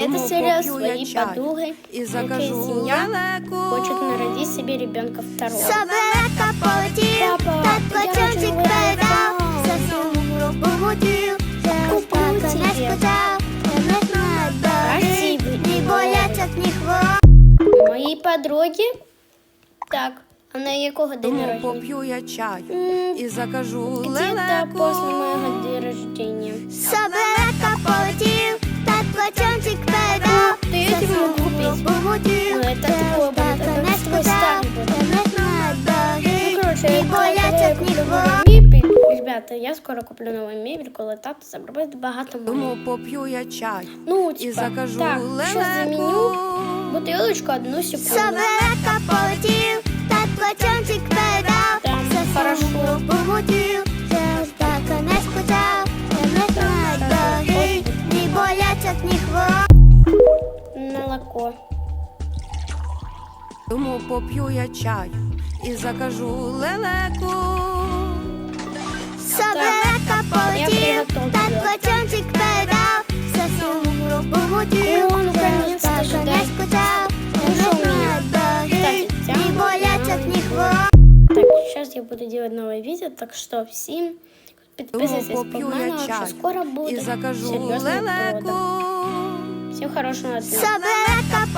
Это поп'ю своей подругой, якая закажу семья хочет народить себе ребенка второго. Собака полетів, татко чончик передав, засунув руку в утіл, вже Куплю так не спитав, не Красивий. ні болячок. Моїй подруги. Так, а на якого день народження? поп'ю я чай М, і закажу Где-то лелеку. после моего мебель. Я скоро куплю новую мебель, коли тато забрать багато Тому поп'ю я чай Ну, і типа, закажу так, заменю лелеку. бутылочку одну секунду. Собака полетів, татко чончик передав, Там хорошо. засунув руку в утіл, так не спитав, не знає дороги, ні болячок, ні хвороб. Молоко. Тому поп'ю я чай і закажу лелеку. Я буду делать новое видео, так что всем Тому подписывайтесь по поп'ю каналу, я что чай скоро і будет закажу серьезный лелеку. продаж. Всем хорошего дня. Собака